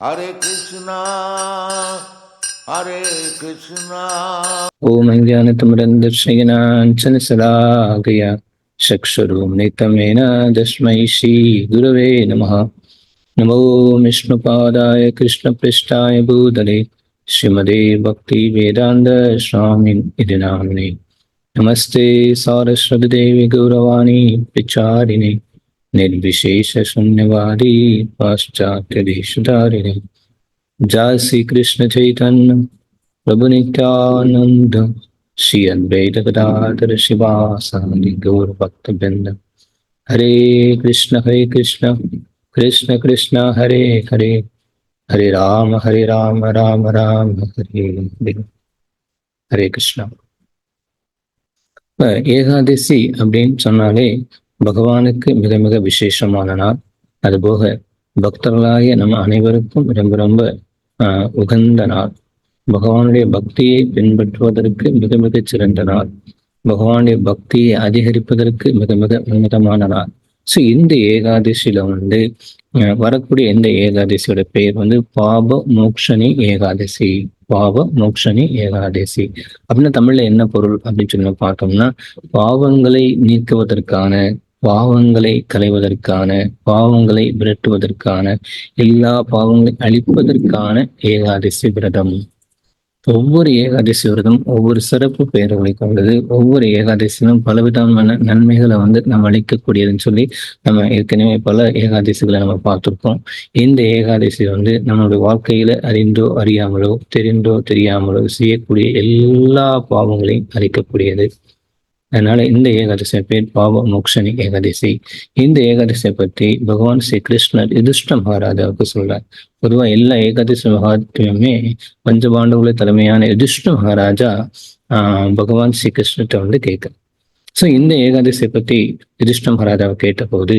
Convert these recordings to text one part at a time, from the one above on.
હરે કૃષ્ણ હરે કૃષ્ણ ઓમ જ્ઞાન તમરંદર્શ જ્ઞાન સદા ગયા ચક્ષુરૂમ નિતમેન દસ્મૈ શ્રી ગુરવે નમઃ નમો વિષ્ણુપાદાય કૃષ્ણપૃષ્ઠાય ભૂતલે શ્રીમદે ભક્તિ વેદાંત સ્વામી નામને નમસ્તે સારસ્વત દેવી ગૌરવાણી વિચારિણી निर्विशेषशून्यवादी पाश्चात्यदेशधारिणे जय श्रीकृष्ण चैतन्य प्रभु नित्यानंद श्री अद्वैत गदाधर शिवासादि गौर भक्त वृंद हरे कृष्ण हरे कृष्ण कृष्ण कृष्ण हरे हरे हरे राम हरे राम राम राम हरे हरे ஹரே கிருஷ்ணா இப்ப ஏகாதசி அப்படின்னு சொன்னாலே பகவானுக்கு மிக மிக விசேஷமான நாள் அதுபோக பக்தர்களாகிய நம்ம அனைவருக்கும் ரொம்ப ரொம்ப ஆஹ், உகந்த நாள். பகவானுடைய பக்தியை பின்பற்றுவதற்கு மிக மிக சிறந்த நாள். பகவானுடைய பக்தியை அதிகரிப்பதற்கு மிக மிக உன்னதமான நாள். ஸோ இந்த ஏகாதசியில வந்து அஹ், வரக்கூடிய இந்த ஏகாதசியோட பெயர் வந்து பாப மோக்ஷனி ஏகாதசி. பாவ மோக்ஷனி ஏகாதசி. அப்படின்னு தமிழ்ல என்ன பொருள் அப்படின்னு சொல்லி பார்த்தோம்னா பாவங்களை நீக்குவதற்கான பாவங்களை களைவதற்கான பாவங்களை விரட்டுவதற்கான எல்லா பாவங்களை அழிப்பதற்கான ஏகாதசி விரதம். ஒவ்வொரு ஏகாதசி விரதம் ஒவ்வொரு சிறப்பு பெயர்களை கொண்டது. ஒவ்வொரு ஏகாதசியிலும் பலவிதமான நன்மைகளை வந்து நம்ம அளிக்கக்கூடியதுன்னு சொல்லி நம்ம ஏற்கனவே பல ஏகாதசிகளை நம்ம பார்த்துருக்கோம். இந்த ஏகாதசி வந்து நம்மளுடைய வாழ்க்கையில அறிந்தோ அறியாமலோ தெரிந்தோ தெரியாமலோ செய்யக்கூடிய எல்லா பாவங்களையும் அழிக்கக்கூடியது. அதனால இந்த ஏகாதசி பேர் பாவ மோக்ஷனி ஏகாதசி. இந்த ஏகாதசியை பற்றி பகவான் ஸ்ரீ கிருஷ்ணர் யுதிஷ்ட மகாராஜாவுக்கு சொல்றார். பொதுவா எல்லா ஏகாதசி மகாத்மியுமே பஞ்சபாண்டவுல தலைமையான யுதிஷ்ட மகாராஜா ஆஹ் பகவான் ஸ்ரீ கிருஷ்ணர்கிட்ட வந்து கேட்க ஸோ இந்த ஏகாதசியை பற்றி யுதிஷ்ட மகாராஜாவை கேட்டபோது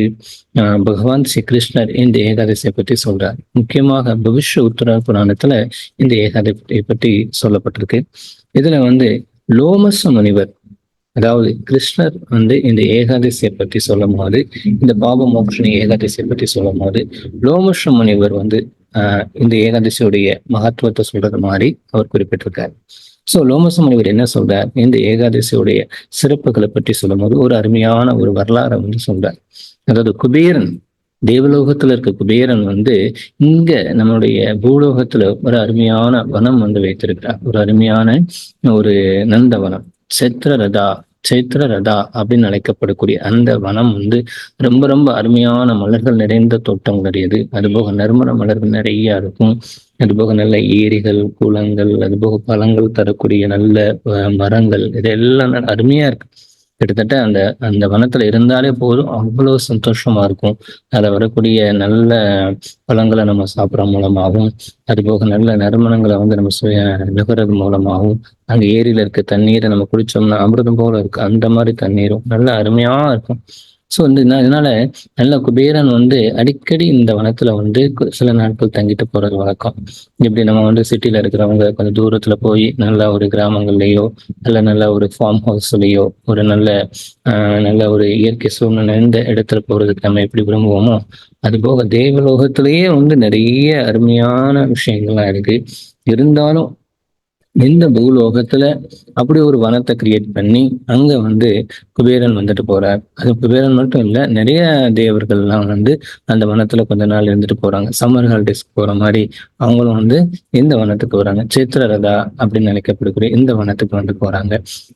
ஆஹ் பகவான் ஸ்ரீ கிருஷ்ணர் இந்த ஏகாதசியை பற்றி சொல்றார். முக்கியமாக பவிஷ்ய உத்தர புராணத்துல இந்த ஏகாதசியை பற்றி சொல்லப்பட்டிருக்கு. இதுல வந்து லோமச முனிவர் அதாவது கிருஷ்ணர் வந்து இந்த ஏகாதசியை பற்றி சொல்லும் போது இந்த பாப மோக்ஷனி ஏகாதசியை பற்றி சொல்லும் போது லோமஷ முனிவர் வந்து ஆஹ் இந்த ஏகாதசியுடைய மகத்துவத்தை சொல்றது மாதிரி அவர் குறிப்பிட்டிருக்காரு. சோ லோமச முனிவர் என்ன சொல்றார்? இந்த ஏகாதசியுடைய சிறப்புகளை பற்றி சொல்லும்போது ஒரு அருமையான ஒரு வரலாறை வந்து சொல்றார். அதாவது குபேரன் தேவலோகத்துல இருக்க குபேரன் வந்து இங்க நம்மளுடைய பூலோகத்துல ஒரு அருமையான வனம் வந்து வைத்திருக்கிறார். ஒரு அருமையான ஒரு நந்தவனம். சித்திரரதா சைத்திரரதா அப்படின்னு அழைக்கப்படக்கூடிய அந்த வனம் வந்து ரொம்ப ரொம்ப அருமையான மலர்கள் நிறைந்த தோட்டம் உடையது. அதுபோக நறுமண மலர்கள் நிறைய இருக்கும். அதுபோக நல்ல ஏரிகள் குளங்கள் அதுபோக பழங்கள் தரக்கூடிய நல்ல அஹ், மரங்கள் இதெல்லாம் நல்ல அருமையா இருக்கு. கிட்டத்தட்ட அந்த அந்த வனத்துல இருந்தாலே போதும். அவ்வளவு சந்தோஷமா இருக்கும். அத வரக்கூடிய நல்ல பழங்களை நம்ம சாப்பிட்ற மூலமாகவும் அதுபோக நல்ல நறுமணங்களை வந்து நம்ம சுய நுகர்றது மூலமாகவும் அங்க ஏரியில இருக்க தண்ணீரை நம்ம குடிச்சோம்னா அமிர்தம் போல இருக்கு. அந்த மாதிரி தண்ணீரும் நல்ல அருமையா இருக்கும். ஸோ வந்து என்ன- அதனால நல்ல குபேரன் வந்து அடிக்கடி இந்த வனத்துல வந்து கு- சில நாட்கள் தங்கிட்டு போறது வழக்கம். இப்படி நம்ம வந்து சிட்டியில இருக்கிறவங்க கொஞ்சம் தூரத்துல போய் நல்ல ஒரு கிராமங்கள்லயோ நல்ல நல்ல ஒரு ஃபார்ம் ஹவுஸ்லயோ ஒரு நல்ல நல்ல ஒரு இயற்கை சூழ்நிலை இந்த இடத்துல போறதுக்கு நம்ம எப்படி விரும்புவோமோ அது போக தேவலோகத்திலேயே வந்து நிறைய அருமையான விஷயங்கள்லாம் இருக்கு. இருந்தாலும் இந்த பூலோகத்துல அப்படி ஒரு வனத்தை கிரியேட் பண்ணி அங்க வந்து குபேரன் வந்துட்டு போறார். அது குபேரன் மட்டும் இல்ல நிறைய தேவர்கள்லாம் வந்து அந்த வனத்துல கொஞ்ச நாள் இருந்துட்டு போறாங்க. சம்மர் ஹாலிடேஸ் போற மாதிரி அவங்களும் வந்து இந்த வனத்துக்கு வராங்க. சித்திரரதா அப்படின்னு நினைக்கப்படக்கூடிய இந்த வனத்துக்கு வந்து போறாங்க.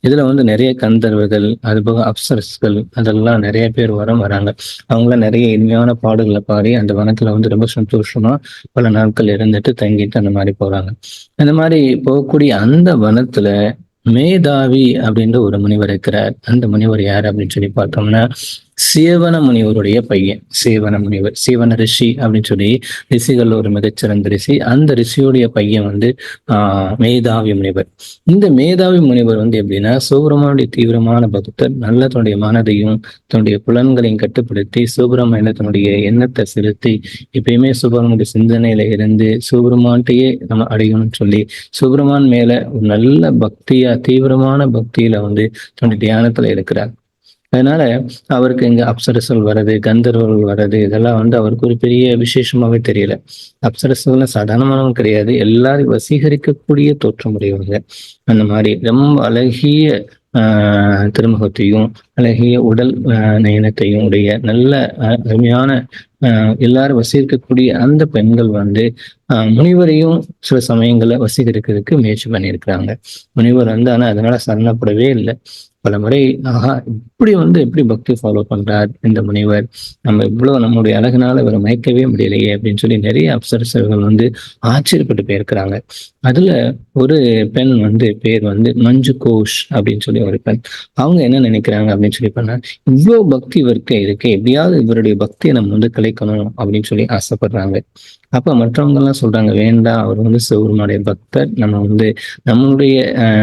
இதுல வந்து நிறைய கந்தர்வர்கள் அதுபோக அப்சரஸ்கள் அதெல்லாம் நிறைய பேர் வர வராங்க. அவங்களாம் நிறைய இனிமையான பாடல்களை பாடி அந்த வனத்துல வந்து ரொம்ப சந்தோஷமா பல நாட்கள் இருந்துட்டு தங்கிட்டு அந்த மாதிரி போறாங்க. அந்த மாதிரி போகக்கூடிய அந்த வனத்துல மேதாவி அப்படின்ற ஒரு முனிவர் இருக்கிறார்? அந்த முனிவர் யார் அப்படின்னு சொல்லி பார்த்தோம்னா சேவன முனிவருடைய பையன். சேவன முனிவர் சேவன ரிஷி அப்படின்னு சொல்லி ரிஷிகள் ஒரு மிகச்சிறந்த ரிஷி. அந்த ரிஷியுடைய பையன் வந்து ஆஹ் மேதாவி முனிவர். இந்த மேதாவி முனிவர் வந்து எப்படின்னா சிவபெருமானுடைய தீவிரமான பக்தர் நல்ல தன்னுடைய மனதையும் தன்னுடைய புலன்களையும் கட்டுப்படுத்தி சிவபெருமான தன்னுடைய எண்ணத்தை செலுத்தி எப்பயுமே சிவபெருமானுடைய சிந்தனையில இருந்து சிவபெருமான்கிட்டயே நம்ம அடையணும்னு சொல்லி சிவபெருமான் மேல ஒரு நல்ல பக்தியா தீவிரமான பக்தியில வந்து தன்னுடைய தியானத்துல இருக்கிறார். அதனால அவருக்கு இங்க அப்சரசல் வர்றது கந்தர்வர்கள் வர்றது இதெல்லாம் வந்து அவருக்கு ஒரு பெரிய விசேஷமாவே தெரியல. அப்சரசல்ல சாதாரணமானவங்க கிடையாது. எல்லாரும் வசீகரிக்கக்கூடிய தோற்றமுடையவங்க. அந்த மாதிரி ரொம்ப அழகிய ஆஹ் திருமுகத்தையும் அழகிய உடல் நயனத்தையும் உடைய நல்ல அருமையான எல்லாரும் வசிக்கக்கூடிய அந்த பெண்கள் வந்து ஆஹ் முனிவரையும் சில சமயங்களை வசீகரிக்கிறதுக்கு முயற்சி பண்ணியிருக்கிறாங்க. முனிவர் வந்து ஆனா அதனால சரணப்படவே இல்லை. பல முறை ஆஹா இப்படி வந்து எப்படி பக்தி ஃபாலோ பண்றார் இந்த முனிவர்? நம்ம இவ்வளவு நம்முடைய அழகுனால இவரை மயக்கவே முடியலையே அப்படின்னு சொல்லி நிறைய அப்சரசர்கள் வந்து ஆச்சரியப்பட்டு போயிருக்கிறாங்க. அதுல ஒரு பெண் வந்து பேர் வந்து மஞ்சு கோஷ் அப்படின்னு சொல்லி ஒரு பெண். அவங்க என்ன நினைக்கிறாங்க அப்படின்னு சொல்லி பண்ணா இவ்வளவு பக்தி இவருக்கு இருக்கு எப்படியாவது இவருடைய பக்தியை நம்ம வந்து கலைக்கணும் அப்படின்னு சொல்லி ஆசைப்படுறாங்க. அப்ப மற்றவங்க எல்லாம் சொல்றாங்க வேண்டாம் அவர் வந்து சிவருமானுடைய பக்தர். நம்ம வந்து நம்மளுடைய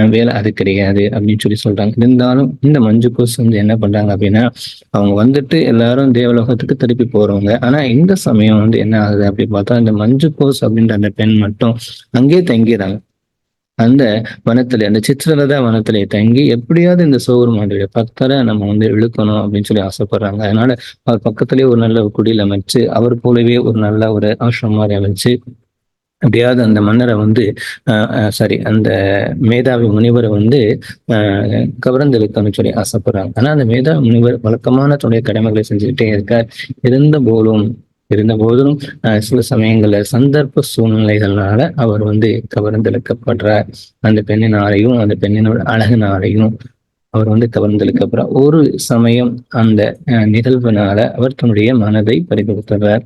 வேலை அது கிடையாது அப்படின்னு சொல்லி சொல்றாங்க. இருந்தாலும் இந்த மஞ்சு கோஸ் வந்து என்ன பண்றாங்க அப்படின்னா அவங்க வந்துட்டு எல்லாரும் தேவலோகத்துக்கு திருப்பி போறவங்க. ஆனா இந்த சமயம் வந்து என்ன ஆகுது அப்படி பார்த்தா இந்த மஞ்சு கோஸ் அப்படின்ற அந்த பெண் மட்டும் அங்கேயே தங்கிடுறாங்க. அந்த வனத்துல அந்த சித்திரலதா வனத்திலே தங்கி எப்படியாவது இந்த சோகருமானுடைய பக்தரை நம்ம வந்து இழுக்கணும் அப்படின்னு சொல்லி ஆசைப்படுறாங்க. அதனால அவர் பக்கத்திலேயே ஒரு நல்ல ஒரு குடியில் அமைச்சு அவர் போலவே ஒரு நல்ல ஒரு ஆசிரம் மாதிரி அமைச்சு எப்படியாவது அந்த மன்னரை வந்து சாரி அந்த மேதாவி முனிவரை வந்து ஆஹ் கவர்ந்தெழுக்கணும்னு சொல்லி ஆசைப்படுறாங்க. ஆனா அந்த மேதாவி முனிவர் வழக்கமான துணை கடமைகளை செஞ்சுக்கிட்டே இருக்கார். இருந்த போலும் இருந்த போதிலும் ஆஹ் சில சமயங்கள்ல சந்தர்ப்ப சூழ்நிலைகள்னால அவர் வந்து கவர்ந்தெழுக்கப்படுறார். அந்த பெண்ணினாலையும் அந்த பெண்ணினோட அழகினாலையும் அவர் வந்து கவர்ந்தெழுக்கப்படுறார். ஒரு சமயம் அந்த நிகழ்வுனால அவர் தன்னுடைய மனதை பறிகொடுத்துறார்.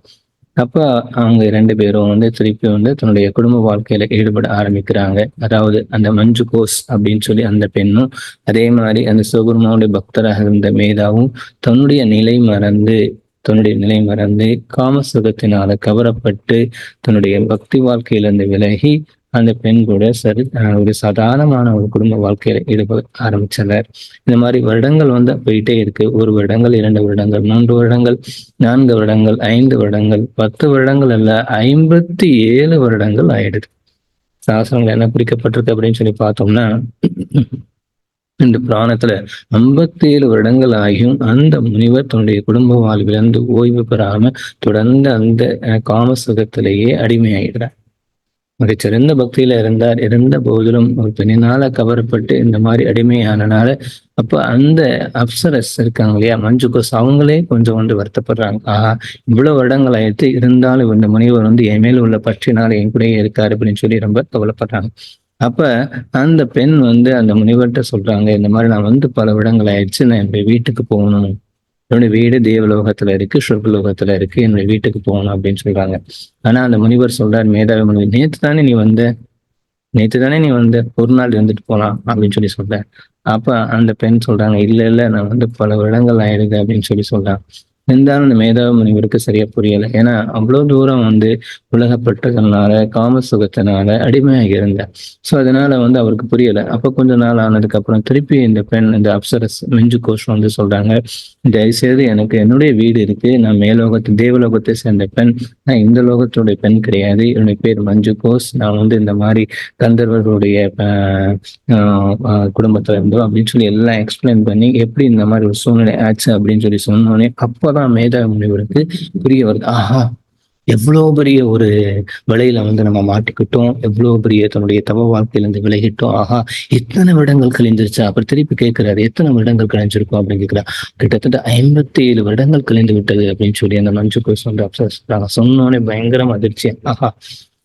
அப்ப அவங்க ரெண்டு பேரும் வந்து திருப்பி வந்து தன்னுடைய குடும்ப வாழ்க்கையில ஈடுபட ஆரம்பிக்கிறாங்க. அதாவது அந்த மஞ்சு கோஸ் அப்படின்னு சொல்லி அந்த பெண்ணும் அதே மாதிரி அந்த சிவகுருமாவுடைய பக்தராக இருந்த மேதாவும் தன்னுடைய நிலை மறந்து தன்னுடைய நிலை மறந்து காம சுகத்தினால கவரப்பட்டு தன்னுடைய பக்தி வாழ்க்கையிலிருந்து விலகி அந்த பெண் கூட சரி ஆஹ் ஒரு சாதாரணமான ஒரு குடும்ப வாழ்க்கையில ஈடுபட ஆரம்பிச்சனர் இந்த மாதிரி வருடங்கள் வந்து போயிட்டே இருக்கு. ஒரு வருடங்கள் இரண்டு வருடங்கள் மூன்று வருடங்கள் நான்கு வருடங்கள் ஐந்து வருடங்கள் பத்து வருடங்கள் அல்ல ஐம்பத்தி ஏழு வருடங்கள் ஆயிடுது. சாஸ்திரங்கள் என்ன குறிக்கப்பட்டிருக்கு அப்படின்னு சொல்லி பார்த்தோம்னா இந்த புராணத்துல ஐம்பத்தி ஏழு வருடங்கள் ஆகியும் அந்த முனிவர் தன்னுடைய குடும்ப வாழ்விலிருந்து ஓய்வு பெறாம தொடர்ந்து அந்த அஹ், காம சுகத்திலேயே அடிமையாயிடுறார். மிகச்சிறந்த பக்தியில இருந்தார். இருந்த போதிலும் ஒரு பெண்ணினால கவரப்பட்டு இந்த மாதிரி அடிமையானனால அப்ப அந்த அப்சரஸ் இருக்காங்க இல்லையா மஞ்சு கோஸ் அவங்களே கொஞ்சம் வந்து வருத்தப்படுறாங்க. ஆஹா இவ்வளவு வருடங்கள் ஆயிடுத்து இருந்தாலும் இந்த முனிவர் வந்து என் மேல உள்ள பற்றினால என் கூடயே இருக்காரு அப்படின்னு சொல்லி ரொம்ப கவலைப்படுறாங்க. அப்ப அந்த பெண் வந்து அந்த முனிவர்கிட்ட சொல்றாங்க இந்த மாதிரி நான் வந்து பல விடங்கள் ஆயிடுச்சு நான் என்னுடைய வீட்டுக்கு போகணும். என்னுடைய வீடு தேவலோகத்துல இருக்கு சொர்க்கலோகத்துல இருக்கு என்னுடைய வீட்டுக்கு போகணும் அப்படின்னு சொல்றாங்க. ஆனா அந்த முனிவர் சொல்றாரு மேதாவி முனிவர் நேத்து தானே நீ வந்த? நேற்று தானே நீ வந்த? ஒரு நாள் இருந்துட்டு போலாம் அப்படின்னு சொல்லி சொல்ற அப்ப அந்த பெண் சொல்றாங்க இல்ல இல்ல நான் வந்து பல இடங்கள் ஆயிடுது அப்படின்னு சொல்லி சொல்றான். இருந்தாலும் அந்த மேதாவ முனிவருக்கு சரியா புரியல. ஏன்னா அவ்வளவு தூரம் வந்து உலகப்பட்டதுனால காம சுகத்தினால அடிமையாக இருந்தேன் சோ அதனால வந்து அவருக்கு புரியல. அப்ப கொஞ்ச நாள் ஆனதுக்கு அப்புறம் திருப்பி இந்த பெண் இந்த அப்சரஸ் மிஞ்சு கோஷம் வந்து சொல்றாங்க. தயவுசெய்து எனக்கு என்னுடைய வீடு இருக்கு. நான் மேலோகத்து தேவலோகத்தை சேர்ந்த பெண். நான் இந்த லோகத்துடைய பெண் கிடையாது. என்னுடைய பேர் மஞ்சு கோஷ். நான் வந்து இந்த மாதிரி கந்தர்வர்களுடைய குடும்பத்துல இருந்தோம் அப்படின்னு சொல்லி எல்லாம் எக்ஸ்பிளைன் பண்ணி எப்படி இந்த மாதிரி ஒரு சூழ்நிலை ஆச்சு அப்படின்னு சொல்லி சொன்னோடனே அப்பதான் மேதா முனிவருக்கு புரிய வருது. ஆஹா எவ்வளவு பெரிய ஒரு விலையில வந்து நம்ம மாட்டிக்கிட்டோம். எவ்வளவு பெரிய தன்னுடைய தவ வாழ்க்கையிலேருந்து விலகிட்டோம். ஆஹா எத்தனை வருடங்கள் கழிந்துருச்சு? அப்புறம் திருப்பி கேட்கிறாரு எத்தனை வருடங்கள் கழிஞ்சிருக்கும் அப்படின்னு கேட்கிறா கிட்டத்தட்ட ஐம்பத்தி ஏழு வருடங்கள் கழிந்து விட்டது அப்படின்னு சொல்லி அந்த நஞ்சு கோஸ் வந்து அப்சர்ஸ் சொல்றாங்க சொன்னோடனே பயங்கரம் அதிர்ச்சி ஆஹா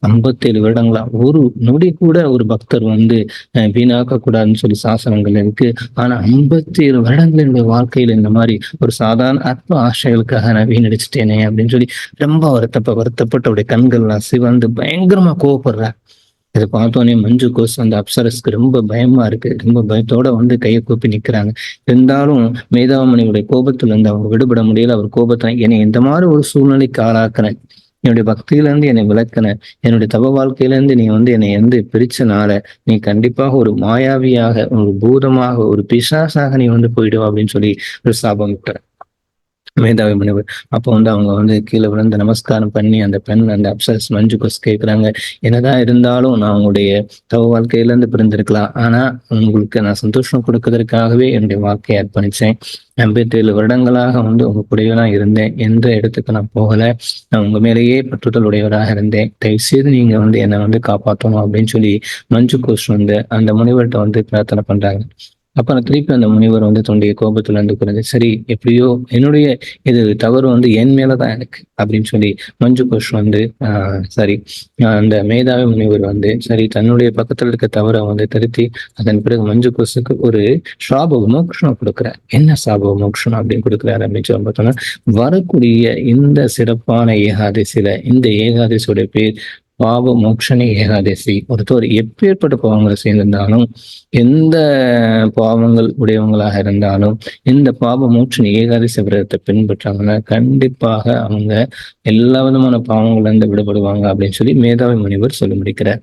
ஐம்பத்தேழு வருடங்களா? ஒரு நொடி கூட ஒரு பக்தர் வந்து வீணாக்க கூடாதுன்னு சொல்லி சாசனங்கள் இருக்கு. ஆனா ஐம்பத்தி ஏழு வருடங்கள் என்னுடைய வாழ்க்கையில இந்த மாதிரி ஒரு சாதாரண அற்ப ஆசைகளுக்காக நான் வீணடிச்சிட்டேனே அப்படின்னு சொல்லி ரொம்ப வருத்தப்ப வருத்தப்பட்டு அவருடைய கண்கள்லாம் சிவந்து பயங்கரமா கோவப்படுறார் இதை பார்த்தோன்னே மஞ்சு கோஸ் அந்த அப்சரஸ்க்கு ரொம்ப பயமா இருக்கு. ரொம்ப பயத்தோட வந்து கையை கூப்பி நிக்கிறாங்க. இருந்தாலும் மேதாமணியுடைய கோபத்துல இருந்து அவர் விடுபட முடியல. அவர் கோபத்தை என்னை இந்த மாதிரி ஒரு சூழ்நிலைக்கு ஆளாக்குறேன்? என்னுடைய பக்தியில இருந்து என்னை விளக்கின. என்னுடைய தவ வாழ்க்கையில இருந்து நீ வந்து என்னை வந்து பிரிச்சனால நீ கண்டிப்பாக ஒரு மாயாவியாக ஒரு பூதமாக ஒரு பிசாசாக நீ வந்து போயிடுவா அப்படின்னு சொல்லி ஒரு சாபம் விட்டுறேன். மேதாவி மனைவி. அப்போ வந்து அவங்க வந்து கீழே விழுந்து நமஸ்காரம் பண்ணி அந்த பெண் அந்த அப்சரஸ் மஞ்சு கொஸ் கேட்குறாங்க என்னதான் இருந்தாலும் நான் உங்களுடைய தவ வாழ்க்கையிலேருந்து பிறந்திருக்கலாம் ஆனா உங்களுக்கு நான் சந்தோஷம் கொடுக்கறதுக்காகவே என்னுடைய வாழ்க்கையை அர்ப்பணிச்சேன். ஐம்பத்தி ஏழு வருடங்களாக வந்து உங்க கூடவே நான் இருந்தேன். எந்த இடத்துக்கு நான் போகல. நான் உங்க மேலேயே பற்றுதல் உடையவராக இருந்தேன். தயவு செய்து நீங்க வந்து என்னை வந்து காப்பாற்றணும் அப்படின்னு சொல்லி மஞ்சு கோஷ் வந்து அந்த முனிவர்கிட்ட வந்து பிரார்த்தனை பண்றாங்க. அப்புறம் திருப்பி அந்த முனிவர் வந்து தன்னுடைய கோபத்துல இருந்து குறைஞ்சு சரி எப்படியோ என்னுடைய இது தவறு வந்து என் மேலதான் எனக்கு அப்படின்னு சொல்லி மஞ்சு கோஷ் வந்து ஆஹ் சரி ஆஹ் அந்த மேதாவி முனிவர் வந்து சரி தன்னுடைய பக்கத்துல இருக்க தவறை வந்து திருத்தி அதன் பிறகு மஞ்சு கோஷுக்கு ஒரு சாப மோக்ஷனம் கொடுக்குறார். என்ன சாப விமோக்ஷனம் அப்படின்னு கொடுக்குறாரு அப்படின்னு சொல்லி பார்த்தோம்னா வரக்கூடிய இந்த சிறப்பான ஏகாதசியில இந்த ஏகாதசியோட பேர் பாவ மோக்ஷனி ஏகாதசி. ஒருத்தர் எப்பேற்பட்ட பாவங்களை செய்திருந்தாலும் எந்த பாவங்கள் உடையவங்களாக இருந்தாலும் இந்த பாவ மோட்சணி ஏகாதசி விரதத்தை பின்பற்றாங்கன்னா கண்டிப்பாக அவங்க எல்லா விதமான பாவங்கள்ல இருந்து விடுபடுவாங்க அப்படின்னு சொல்லி மேதாவி முனிவர் சொல்லி முடிக்கிறார்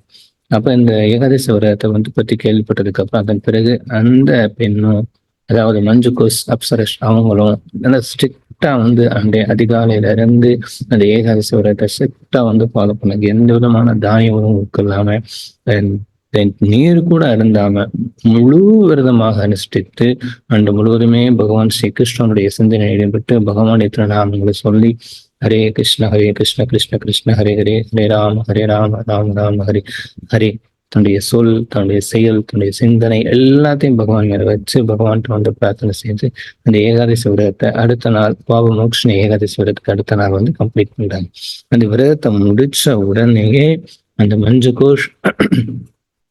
அப்ப இந்த ஏகாதசி விரதத்தை வந்து பத்தி கேள்விப்பட்டதுக்கு அப்புறம் அதன் பிறகு அந்த பெண்ணும் அதாவது மஞ்சு கோஸ் அப்சரஷ் அவங்களும் நல்லா ஸ்ட்ரிக்டா வந்து அந்த அதிகாலையில இருந்து அந்த ஏகாதசி விரதத்தை ஸ்ட்ரிக்டா வந்து ஃபாலோ பண்ணாங்க எந்த விதமான தானிய உணவுக்கு இல்லாம நீர் கூட அருந்தாம முழு விரதமாக அனுஷ்டித்து அன்று முழுவதுமே பகவான் ஸ்ரீ கிருஷ்ணனுடைய சிந்தனை ஈடுபட்டு பகவானுடைய திருநாமங்களை சொல்லி ஹரே கிருஷ்ண ஹரே கிருஷ்ண கிருஷ்ண கிருஷ்ண ஹரே ஹரே ஹரே ராம ஹரே ராம ராம ராம ஹரே ஹரே தன்னுடைய சொல் தன்னுடைய செயல் தன்னுடைய சிந்தனை எல்லாத்தையும் பகவான் மேல வச்சு பகவான்கிட்ட வந்து பிரார்த்தனை செஞ்சு அந்த ஏகாதசி விரதத்தை அடுத்த நாள் பாவ மோக்ஷன ஏகாதசி விரதத்துக்கு அடுத்த நாள் வந்து கம்ப்ளீட் பண்றாங்க. அந்த விரதத்தை முடிச்ச உடனேயே அந்த மஞ்சு கோஷ்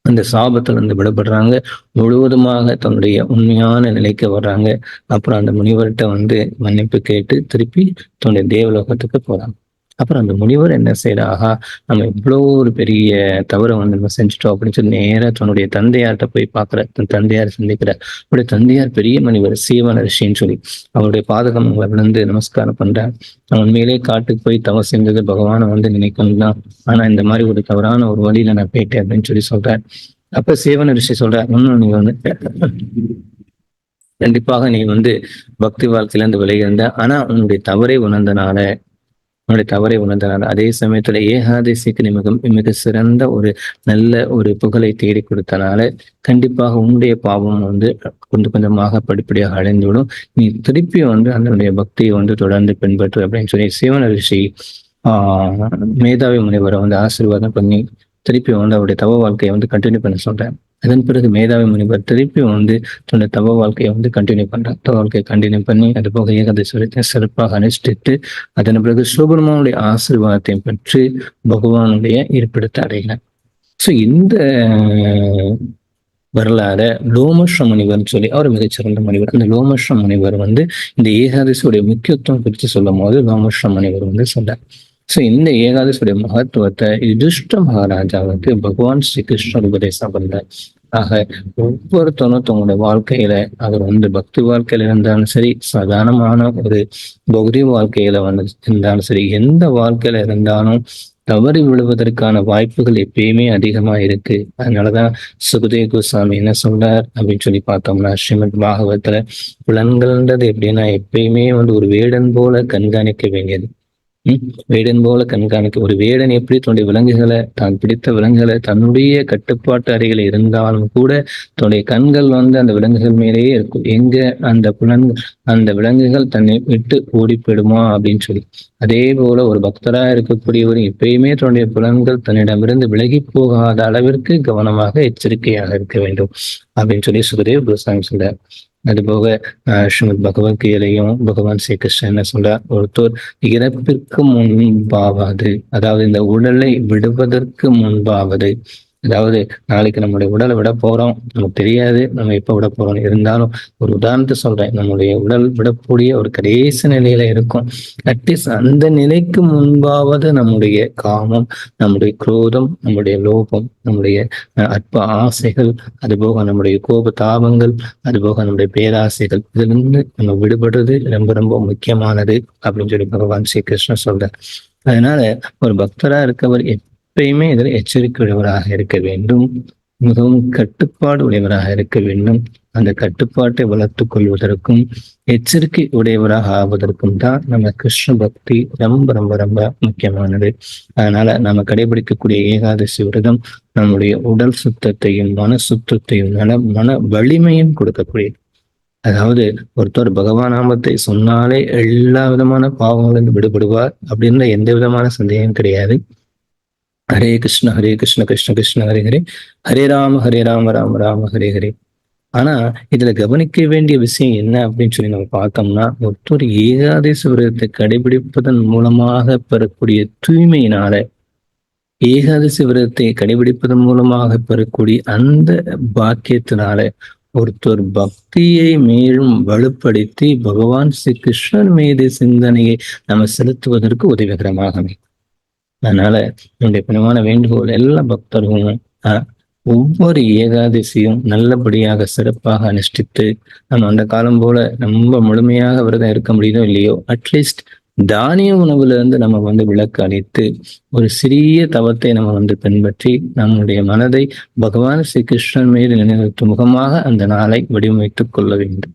அந்த சாபத்துல இருந்து விடப்படுறாங்க முழுவதுமாக தன்னுடைய உண்மையான நிலைக்கு வர்றாங்க. அப்புறம் அந்த முனிவர்கிட்ட வந்து மன்னிப்பு கேட்டு திருப்பி தன்னுடைய தேவலோகத்துக்கு போறாங்க. அப்புறம் அந்த முனிவர் என்ன செய்யறா ஆஹா நம்ம இவ்வளோ ஒரு பெரிய தவறை வந்து நம்ம செஞ்சுட்டோம் அப்படின்னு சொல்லி நேரா தன்னுடைய தந்தையார்கிட்ட போய் பார்க்குற தன் தந்தையார் சந்திக்கிற அவருடைய தந்தையார் பெரிய மனிதர் சீவன ரிஷின்னு சொல்லி அவருடைய பாதகங்களை விழுந்து நமஸ்காரம் பண்றார். அவன் உண்மையிலே காட்டுக்கு போய் தவம் செஞ்சது பகவானை வந்து நினைக்கணும் தான். ஆனா இந்த மாதிரி ஒரு தவறான ஒரு வழியில நான் போயிட்டேன் அப்படின்னு சொல்லி சொல்றேன் அப்ப சேவன ரிஷி சொல்ற இன்னும் நீங்க வந்து கண்டிப்பாக நீ வந்து பக்தி வாழ்க்கையில இருந்து விலகி இருந்த ஆனா உன்னுடைய தவறை உணர்ந்தனால உன்னுடைய தவறை உணர்ந்தனால அதே சமயத்துல ஏகாதசிக்கு நீ மிக சிறந்த ஒரு நல்ல ஒரு புகழை தேடி கொடுத்தனால கண்டிப்பாக உன்னுடைய பாவம் வந்து கொஞ்சம் கொஞ்சமாக படிப்படியாக அடைந்துவிடும் நீ திருப்பி வந்து அதனுடைய பக்தியை வந்து தொடர்ந்து பின்பற்று அப்படின்னு சொல்லி சிவன ரிஷி ஆஹ் மேதாவி முனிவரை வந்து ஆசீர்வாதம் பண்ணி திருப்பி வந்து அவருடைய தவ வாழ்க்கையை வந்து கண்டினியூ பண்ண சொல்றேன். அதன் பிறகு மேதாவி முனிவர் திருப்பி வந்து தன்னுடைய தவ வாழ்க்கையை வந்து கண்டினியூ பண்றார். தவ வாழ்க்கையை கண்டினியூ பண்ணி அது போக ஏகாதசி சிறப்பாக அனுஷ்டித்து அதன் பிறகு சுப்பிரமணியுடைய ஆசீர்வாதத்தை பெற்று பகவானுடைய இருப்பிடத்தை அடைகிறார். ஸோ இந்த வரலாற லோமஸ்ர முனிவர்னு சொல்லி அவர் மிகச்சிறந்த முனிவர். அந்த லோமஸ்ர முனிவர் வந்து இந்த ஏகாதசியுடைய முக்கியத்துவம் குறித்து சொல்லும் போது லோமஸ்ர முனிவர் வந்து சொல்றார் ஸோ இந்த ஏகாதசியுடைய மகத்துவத்தை யுதிஷ்ட மகாராஜாவுக்கு பகவான் ஸ்ரீ கிருஷ்ணர் உபதேசம் பண்ணார் ஆக ஒவ்வொருத்தரும் தங்களுடைய வாழ்க்கையில அவர் வந்து பக்தி வாழ்க்கையில இருந்தாலும் சரி சாதாரணமான ஒரு பகுதி வாழ்க்கையில வந்து இருந்தாலும் சரி எந்த வாழ்க்கையில இருந்தாலும் தவறி விழுவதற்கான வாய்ப்புகள் எப்பயுமே அதிகமா இருக்கு. அதனாலதான் சுகதேவ் கோசாமி என்ன சொல்றார் அப்படின்னு சொல்லி பார்த்தோம்னா ஸ்ரீமத் பாகவத்துல புலன்கள்ன்றது எப்படின்னா எப்பயுமே வந்து ஒரு வேடன் போல கண்காணிக்க வேண்டியது. வேடன் போல கண்காணிக்க ஒரு வேடன் எப்படி தன்னுடைய விலங்குகளை தான் பிடித்த விலங்குகளை தன்னுடைய கட்டுப்பாட்டு அறைகள் இருந்தாலும் கூட தன்னுடைய கண்கள் வந்து அந்த விலங்குகள் மேலேயே இருக்கும். எங்க அந்த புலன்கள் அந்த விலங்குகள் தன்னை விட்டு ஓடி போயிடுமா அப்படின்னு சொல்லி. அதே போல ஒரு பக்தரா இருக்கக்கூடியவர் எப்பயுமே தன்னுடைய புலன்கள் தன்னிடமிருந்து விலகி போகாத அளவிற்கு கவனமாக எச்சரிக்கையாக இருக்க வேண்டும் அப்படின்னு சொல்லி சுகதேவ் குருசாமி சொல்றார் அதுபோக ஸ்ரீமத் பகவத்கீதையும் பகவான் ஸ்ரீ கிருஷ்ணன் என்ன சொல்றார்? ஒருத்தர் இறப்பிற்கு முன்பாவது அதாவது இந்த உடலை விடுவதற்கு முன்பாவது அதாவது நாளைக்கு நம்முடைய உடலை விட போறோம். நமக்கு தெரியாது. நம்ம எப்ப விட போறோம் இருந்தாலும் ஒரு உதாரணத்தை சொல்றேன். நம்முடைய உடல் விடக்கூடிய ஒரு கடைசி நிலையில இருக்கும். அட்லீஸ்ட் அந்த நிலைக்கு முன்பாவது நம்முடைய காமம் நம்முடைய குரோதம் நம்முடைய லோபம் நம்முடைய அற்ப ஆசைகள் அதுபோக நம்முடைய கோப தாபங்கள் அதுபோக நம்முடைய பேராசைகள் இதுல இருந்து நம்ம விடுபடுறது ரொம்ப ரொம்ப முக்கியமானது அப்படின்னு சொல்லி பகவான் ஸ்ரீ கிருஷ்ணன் சொல்றார். அதனால ஒரு பக்தரா இருக்கவர் எப்பயுமே இதில் எச்சரிக்கை உடையவராக இருக்க வேண்டும். மிகவும் கட்டுப்பாடு உடையவராக இருக்க வேண்டும். அந்த கட்டுப்பாட்டை வளர்த்துக் கொள்வதற்கும் எச்சரிக்கை உடையவராக ஆவதற்கும் தான் நம்ம கிருஷ்ண பக்தி ரொம்ப ரொம்ப ரொம்ப முக்கியமானது. அதனால நம்ம கடைபிடிக்கக்கூடிய ஏகாதசி விரதம் நம்முடைய உடல் சுத்தத்தையும் மன சுத்தத்தையும் நல மன வலிமையும் கொடுக்கக்கூடியது. அதாவது ஒருத்தர் பகவான் நாமத்தை சொன்னாலே எல்லா விதமான பாவங்களிலிருந்து விடுபடுவார் அப்படின்ற எந்த விதமான சந்தேகம் கிடையாது. ஹரே கிருஷ்ண ஹரே கிருஷ்ண கிருஷ்ண கிருஷ்ண ஹரே ஹரே. ஹரே ராம ஹரே ராம ராம ராம ஹரே ஹரே. ஆனா இதுல கவனிக்க வேண்டிய விஷயம் என்ன அப்படின்னு சொல்லி நம்ம பார்த்தோம்னா ஒருத்தர் ஏகாதசி விரதத்தை கடைபிடிப்பதன் மூலமாக பெறக்கூடிய தூய்மையினால ஏகாதசி விரதத்தை கடைபிடிப்பதன் மூலமாக பெறக்கூடிய அந்த பாக்கியத்தினால ஒருத்தர் பக்தியை மேலும் வலுப்படுத்தி பகவான் ஸ்ரீ கிருஷ்ணன் மீது சிந்தனையை நம்ம செலுத்துவதற்கு உதவிகரமாக அமைக்கும் அதனால என்னுடைய பிணமான வேண்டுகோள் எல்லா பக்தர்களும் ஆஹ், ஒவ்வொரு ஏகாதசியும் நல்லபடியாக சிறப்பாக அனுஷ்டித்து நம்ம அந்த காலம் போல ரொம்ப முழுமையாக விரதம் இருக்க முடியுதோ இல்லையோ அட்லீஸ்ட் தானிய உணவுல இருந்து நம்ம வந்து விளக்கு அளித்து ஒரு சிறிய தவத்தை நம்ம வந்து பின்பற்றி நம்முடைய மனதை பகவான் ஸ்ரீ கிருஷ்ணன் மீது நினைவுறுத்தும் முகமாக அந்த நாளை வடிவமைத்துக் கொள்ள வேண்டும்.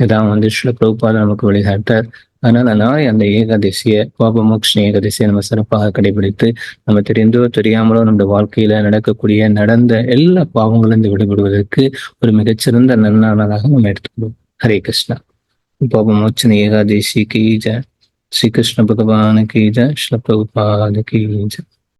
இதான் வந்து ஸ்ரீல பிரபுபாத நமக்கு வழிகாட்டார் அதனால நாளை அந்த ஏகாதசிய பாபமோக்ஷ ஏகாதசியை நம்ம சிறப்பாக கடைபிடித்து நம்ம தெரிந்தோ தெரியாமலோ நம்முடைய வாழ்க்கையில நடக்கக்கூடிய நடந்த எல்லா பாவங்களிலிருந்து விடுபடுவதற்கு ஒரு மிகச்சிறந்த நன்னாளாக நம்ம எடுத்துக்கணும் ஹரே கிருஷ்ணா பாபமோச்சன ஏகாதசி கி ஜெய் श्री कृष्ण भगवान की जय श्री प्रभुपाद की जय